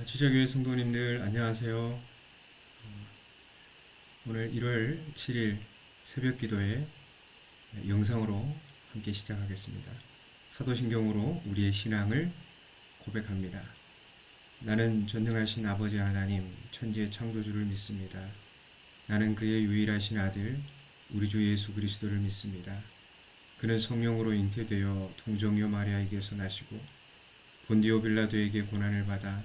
아, 지저교회 성도님들 안녕하세요. 어, 오늘 1월 7일 새벽 기도회 영상으로 함께 시작하겠습니다. 사도신경으로 우리의 신앙을 고백합니다. 나는 전능하신 아버지 하나님 천지의 창조주를 믿습니다. 나는 그의 유일하신 아들 우리 주 예수 그리스도를 믿습니다. 그는 성령으로 잉태되어 동정녀 마리아에게서 나시고 본디오 빌라도에게 고난을 받아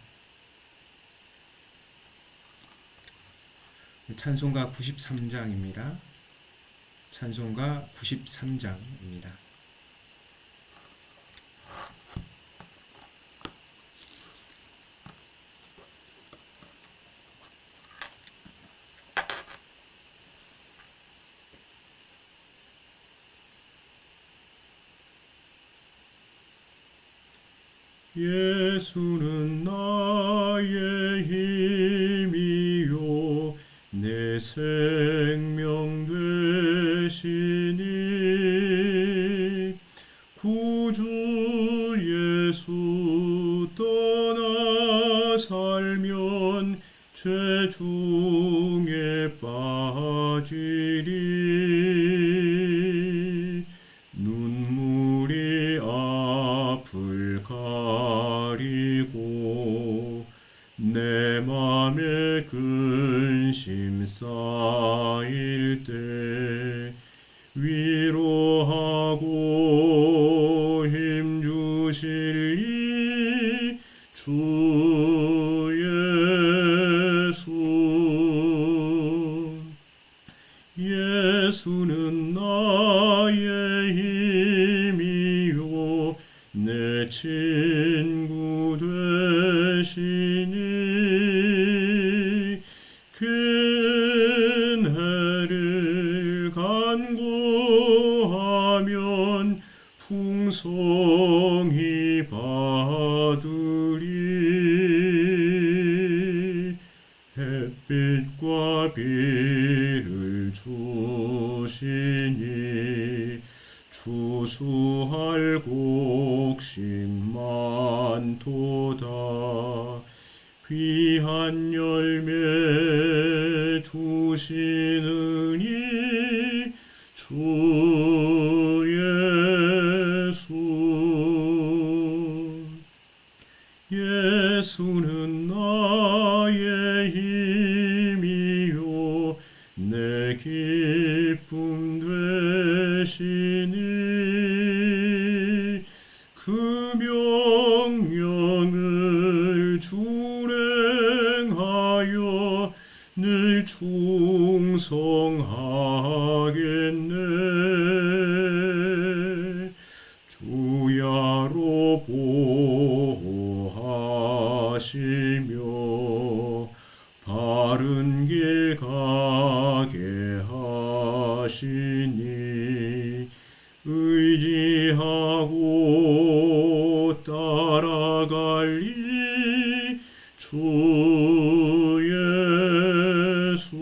찬송가 93장입니다. 찬송가 93장입니다. 예수는 나의 내 생명 되시니 구주 예수 떠나 살면 죄 중에 빠지리 근심 쌓일 때 위로하고 힘 주실 이주 예수. 예수는 수할 곡식 많도다. 귀한 열매 기쁨 되시니 그 명령을 준행하여 늘 충성하 의지하고 따라갈 이주 예수.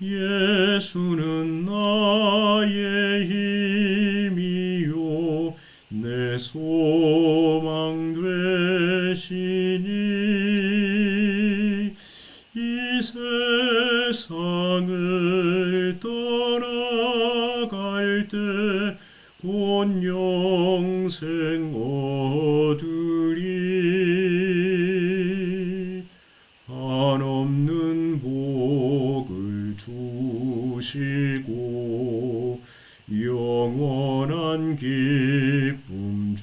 예수는 나의 힘이요. 내소 세상을 떠나갈 때 곧 영생 얻으리. 한없는 복을 주시고 영원한 기쁨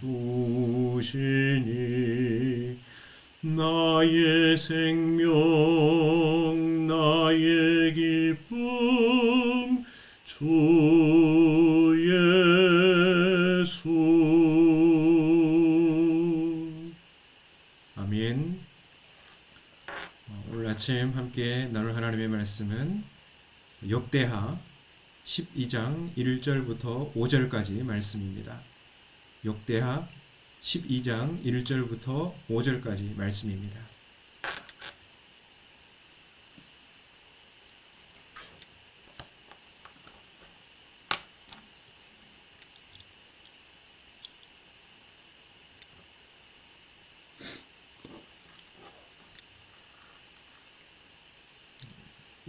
주시니 나의 생명 예수 아멘 오늘 아침 함께 나눌 하나님의 말씀은 역대하 12장 1절부터 5절까지 말씀입니다. 역대하 12장 1절부터 5절까지 말씀입니다.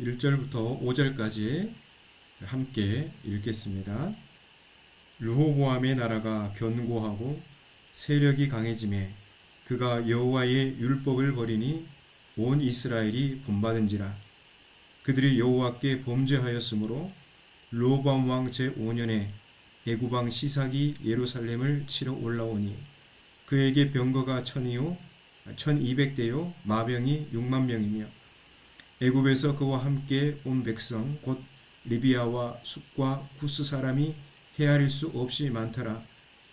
일절부터 5절까지 함께 읽겠습니다. 르호보암의 나라가 견고하고 세력이 강해짐에 그가 여호와의 율법을 버리니 온 이스라엘이 본받은지라 그들이 여호와께 범죄하였으므로 르호보암 왕 제5년에 애굽 왕 시삭이 예루살렘을 치러 올라오니 그에게 병거가 천이요 1200대요 마병이 6만 명이며 애굽에서 그와 함께 온 백성 곧 리비아와 숲과 쿠스 사람이 헤아릴 수 없이 많더라.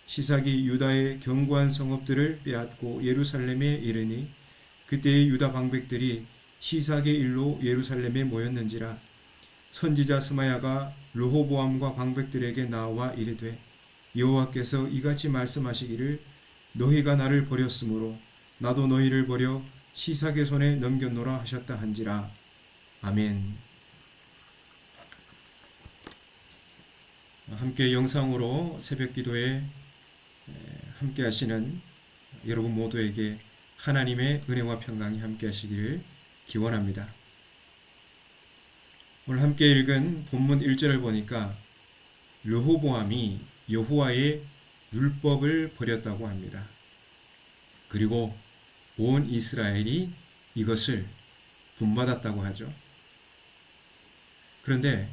시삭이 유다의 견고한 성읍들을 빼앗고 예루살렘에 이르니 그때의 유다 방백들이 시삭의 일로 예루살렘에 모였는지라 선지자 스마야가 르호보암과 방백들에게 나와 이르되 여호와께서 이같이 말씀하시기를 너희가 나를 버렸으므로 나도 너희를 버려 시삭의 손에 넘겼노라 하셨다 한지라 아멘. 함께 영상으로 새벽 기도에 함께 하시는 여러분 모두에게 하나님의 은혜와 평강이 함께 하시기를 기원합니다. 오늘 함께 읽은 본문 1절을 보니까 르호보암이 여호와의 율법을 버렸다고 합니다. 그리고 온 이스라엘이 이것을 본받았다고 하죠. 그런데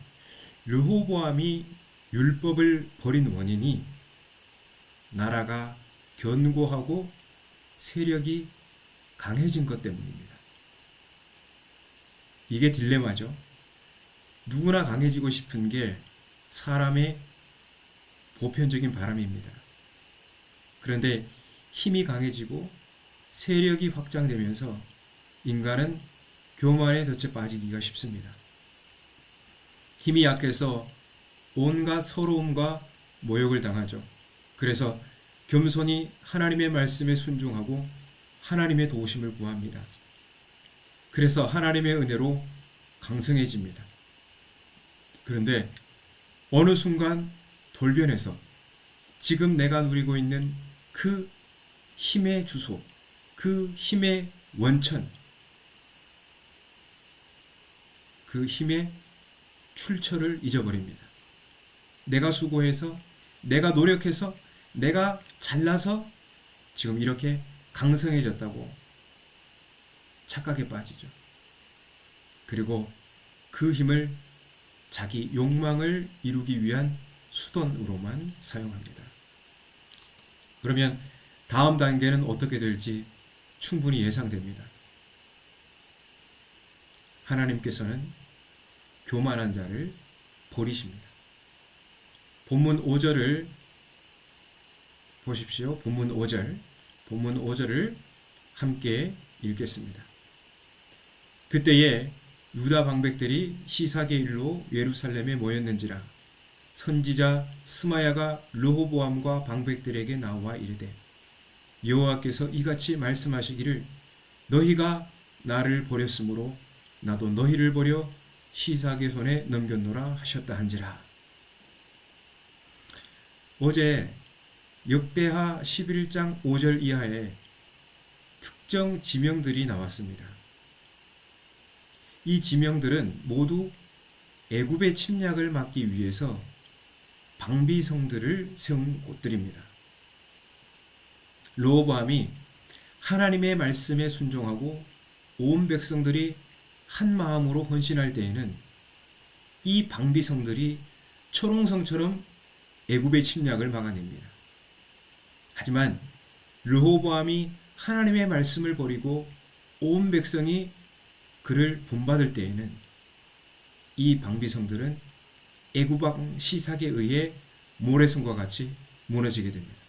르호보암이 율법을 버린 원인이 나라가 견고하고 세력이 강해진 것 때문입니다. 이게 딜레마죠. 누구나 강해지고 싶은 게 사람의 보편적인 바람입니다. 그런데 힘이 강해지고 세력이 확장되면서 인간은 교만에 덫에 빠지기가 쉽습니다. 힘이 약해서 온갖 서러움과 모욕을 당하죠. 그래서 겸손히 하나님의 말씀에 순종하고 하나님의 도우심을 구합니다. 그래서 하나님의 은혜로 강성해집니다. 그런데 어느 순간 돌변해서 지금 내가 누리고 있는 그 힘의 주소, 그 힘의 원천, 그 힘의 출처를 잊어버립니다. 내가 수고해서, 내가 노력해서, 내가 잘나서 지금 이렇게 강성해졌다고 착각에 빠지죠. 그리고 그 힘을 자기 욕망을 이루기 위한 수단으로만 사용합니다. 그러면 다음 단계는 어떻게 될지 충분히 예상됩니다. 하나님께서는 교만한 자를 버리십니다. 본문 5절을 보십시오. 본문 5절. 본문 5절을 함께 읽겠습니다. 그때에 유다 방백들이 시사의 일로 예루살렘에 모였는지라 선지자 스마야가 르호보암과 방백들에게 나와 이르되 여호와께서 이같이 말씀하시기를 너희가 나를 버렸으므로 나도 너희를 버려 시삭의 손에 넘겼노라 하셨다 한지라. 어제 역대하 11장 5절 이하에 특정 지명들이 나왔습니다. 이 지명들은 모두 애굽의 침략을 막기 위해서 방비성들을 세운 곳들입니다. 로보암이 하나님의 말씀에 순종하고 온 백성들이 한 마음으로 헌신할 때에는 이 방비성들이 초롱성처럼 애굽의 침략을 막아냅니다. 하지만 르호보암이 하나님의 말씀을 버리고 온 백성이 그를 본받을 때에는 이 방비성들은 애굽왕 시삭에 의해 모래성과 같이 무너지게 됩니다.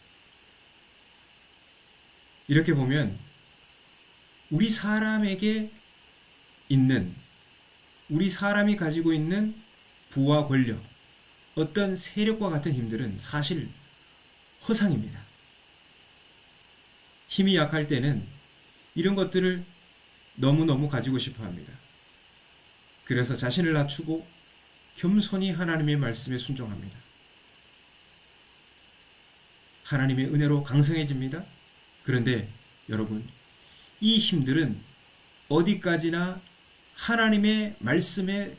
이렇게 보면 우리 사람에게 있는 우리 사람이 가지고 있는 부와 권력, 어떤 세력과 같은 힘들은 사실 허상입니다. 힘이 약할 때는 이런 것들을 너무너무 가지고 싶어 합니다. 그래서 자신을 낮추고 겸손히 하나님의 말씀에 순종합니다. 하나님의 은혜로 강성해집니다. 그런데 여러분, 이 힘들은 어디까지나 하나님의 말씀에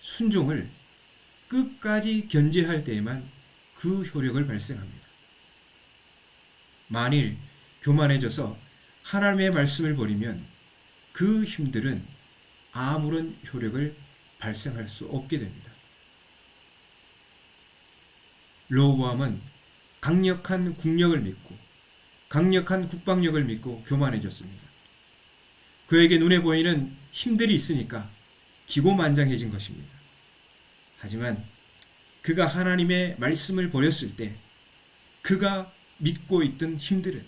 순종을 끝까지 견제할 때에만 그 효력을 발생합니다. 만일 교만해져서 하나님의 말씀을 버리면 그 힘들은 아무런 효력을 발생할 수 없게 됩니다. 로보암은 강력한 국력을 믿고 강력한 국방력을 믿고 교만해졌습니다. 그에게 눈에 보이는 힘들이 있으니까 기고만장해진 것입니다. 하지만 그가 하나님의 말씀을 버렸을 때 그가 믿고 있던 힘들은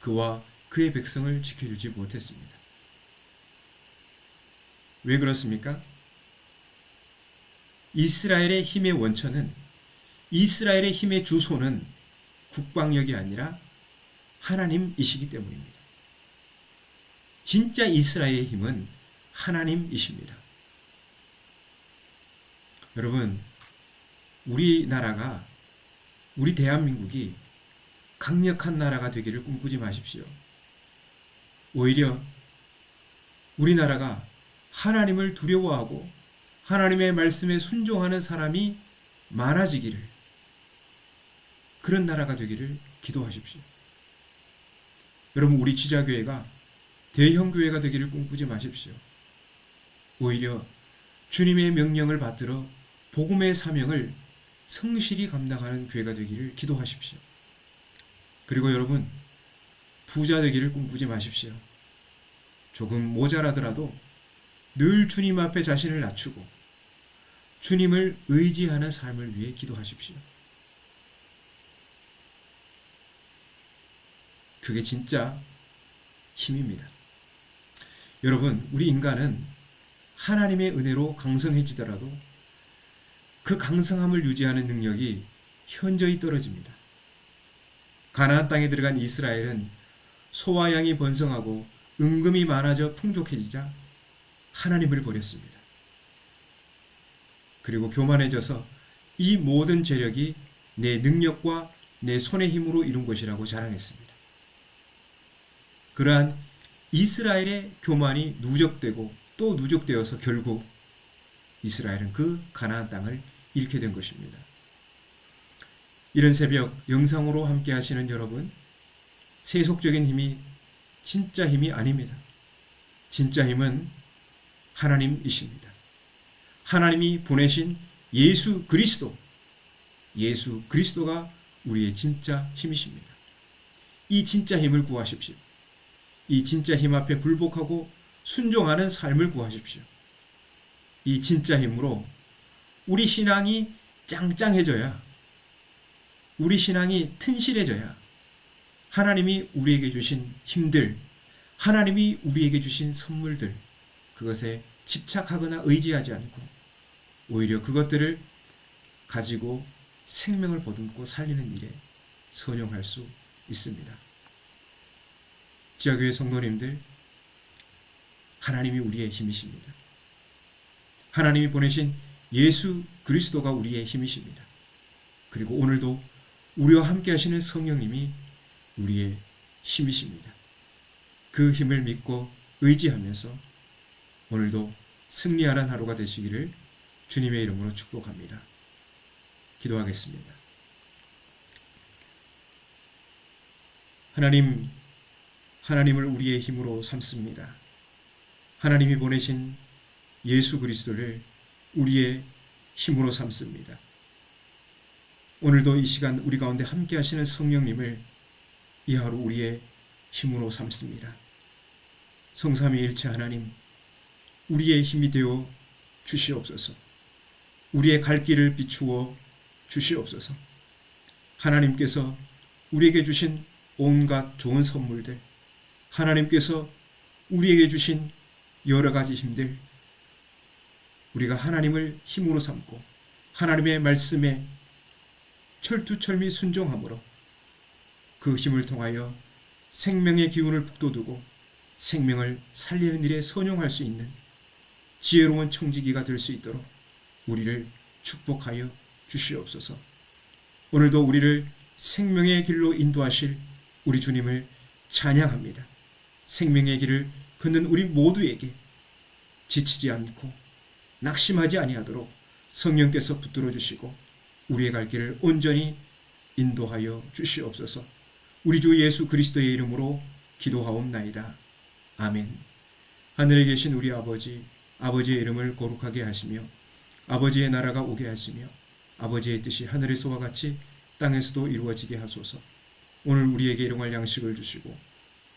그와 그의 백성을 지켜주지 못했습니다. 왜 그렇습니까? 이스라엘의 힘의 원천은 이스라엘의 힘의 주소는 국방력이 아니라 하나님이시기 때문입니다. 진짜 이스라엘의 힘은 하나님이십니다. 여러분, 우리나라가, 우리 대한민국이 강력한 나라가 되기를 꿈꾸지 마십시오. 오히려 우리나라가 하나님을 두려워하고 하나님의 말씀에 순종하는 사람이 많아지기를 그런 나라가 되기를 기도하십시오. 여러분 우리 지자교회가 대형 교회가 되기를 꿈꾸지 마십시오. 오히려 주님의 명령을 받들어 복음의 사명을 성실히 감당하는 교회가 되기를 기도하십시오. 그리고 여러분 부자 되기를 꿈꾸지 마십시오. 조금 모자라더라도 늘 주님 앞에 자신을 낮추고 주님을 의지하는 삶을 위해 기도하십시오. 그게 진짜 힘입니다. 여러분, 우리 인간은 하나님의 은혜로 강성해지더라도 그 강성함을 유지하는 능력이 현저히 떨어집니다. 가나안 땅에 들어간 이스라엘은 소와 양이 번성하고 은금이 많아져 풍족해지자 하나님을 버렸습니다. 그리고 교만해져서 이 모든 재력이 내 능력과 내 손의 힘으로 이룬 것이라고 자랑했습니다. 그러한 이스라엘의 교만이 누적되고 또 누적되어서 결국 이스라엘은 그 가나안 땅을 잃게 된 것입니다. 이런 새벽 영상으로 함께 하시는 여러분, 세속적인 힘이 진짜 힘이 아닙니다. 진짜 힘은 하나님이십니다. 하나님이 보내신 예수 그리스도, 예수 그리스도가 우리의 진짜 힘이십니다. 이 진짜 힘을 구하십시오. 이 진짜 힘 앞에 굴복하고 순종하는 삶을 구하십시오. 이 진짜 힘으로 우리 신앙이 짱짱해져야, 우리 신앙이 튼실해져야 하나님이 우리에게 주신 힘들, 하나님이 우리에게 주신 선물들, 그것에 집착하거나 의지하지 않고 오히려 그것들을 가지고 생명을 보듬고 살리는 일에 선용할 수 있습니다. 지하교회 성도님들, 하나님이 우리의 힘이십니다. 하나님이 보내신 예수 그리스도가 우리의 힘이십니다. 그리고 오늘도 우리와 함께 하시는 성령님이 우리의 힘이십니다. 그 힘을 믿고 의지하면서 오늘도 승리하는 하루가 되시기를 주님의 이름으로 축복합니다. 기도하겠습니다. 하나님, 하나님을 우리의 힘으로 삼습니다. 하나님이 보내신 예수 그리스도를 우리의 힘으로 삼습니다. 오늘도 이 시간 우리 가운데 함께 하시는 성령님을 이 하루 우리의 힘으로 삼습니다. 성삼위일체 하나님, 우리의 힘이 되어 주시옵소서. 우리의 갈 길을 비추어 주시옵소서. 하나님께서 우리에게 주신 온갖 좋은 선물들, 하나님께서 우리에게 주신 여러 가지 힘들 우리가 하나님을 힘으로 삼고 하나님의 말씀에 철두철미 순종함으로 그 힘을 통하여 생명의 기운을 북돋우고 생명을 살리는 일에 선용할 수 있는 지혜로운 청지기가 될 수 있도록 우리를 축복하여 주시옵소서. 오늘도 우리를 생명의 길로 인도하실 우리 주님을 찬양합니다. 생명의 길을 걷는 우리 모두에게 지치지 않고 낙심하지 아니하도록 성령께서 붙들어 주시고 우리의 갈 길을 온전히 인도하여 주시옵소서. 우리 주 예수 그리스도의 이름으로 기도하옵나이다. 아멘. 하늘에 계신 우리 아버지, 아버지의 이름을 거룩하게 하시며 아버지의 나라가 오게 하시며 아버지의 뜻이 하늘에서와 같이 땅에서도 이루어지게 하소서. 오늘 우리에게 일용할 양식을 주시고